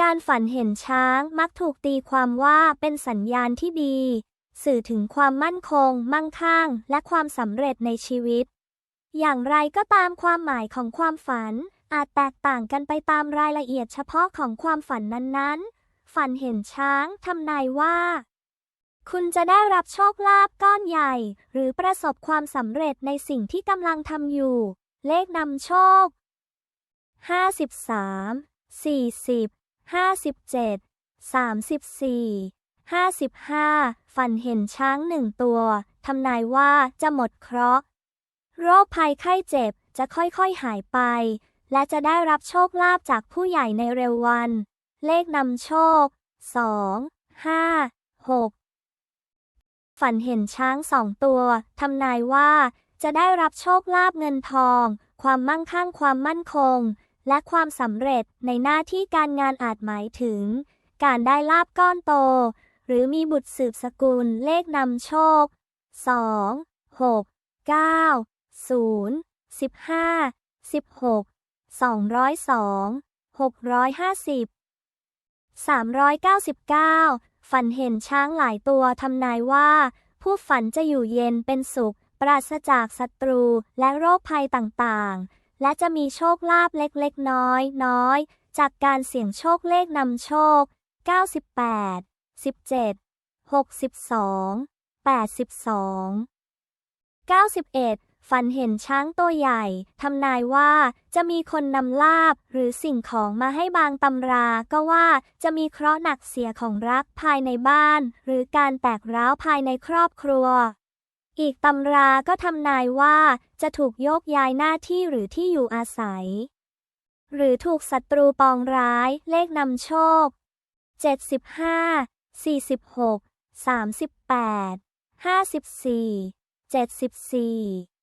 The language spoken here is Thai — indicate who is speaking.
Speaker 1: การฝันเห็นช้างมักถูกตีความว่าเป็นสัญญาณที่ดี สื่อถึงความมั่นคง มั่งคั่ง และความสำเร็จในชีวิต อย่างไรก็ตามความหมายของความฝัน อาจแตกต่างกันไปตามรายละเอียดเฉพาะของความฝันนั้นๆ ฝันเห็นช้างทำนายว่า คุณจะได้รับโชคลาภก้อนใหญ่ หรือประสบความสำเร็จในสิ่งที่กำลังทำอยู่ เลขนำโชค 53 40 57 34 55ฝันเห็นช้างหนึ่งตัวทำนายว่าจะหมดเคราะห์โรคภัยไข้เจ็บจะค่อยๆหายไป และจะได้รับโชคลาภจากผู้ใหญ่ในเร็ววัน เลขนำโชค2 5 6ฝันเห็นช้างสองตัวทำนายว่าจะได้รับโชคลาภเงินทอง ความมั่งคั่งความมั่นคง และความสำเร็จในหน้าที่การงานอาจหมายถึง การได้ลาบก้อนโต หรือมีบุตรสืบสกุลเลขนำโชค 2 6 9 0 15 16 202 650 399 ฝันเห็นช้างหลายตัวทำนายว่า ผู้ฝันจะอยู่เย็นเป็นสุข ปราศจากศัตรูและโรคภัยต่างๆ และจะมีโชคลาภเล็กๆ น้อยๆจากการเสี่ยงโชคเลขนำโชค 98 17 62 82 91 ฝันเห็นช้างตัวใหญ่ ทำนายว่าจะมีคนนำลาบหรือสิ่งของมาให้บางตำราก็ว่าจะมีเคราะห์หนักเสียของรักภายในบ้าน หรือการแตกร้าวภายในครอบครัว อีกตำราก็ทำนายว่าจะถูกโยกย้ายหน้าที่หรือที่อยู่อาศัย หรือถูกศัตรูปองร้ายเลขนำโชค 75 46 38 54 74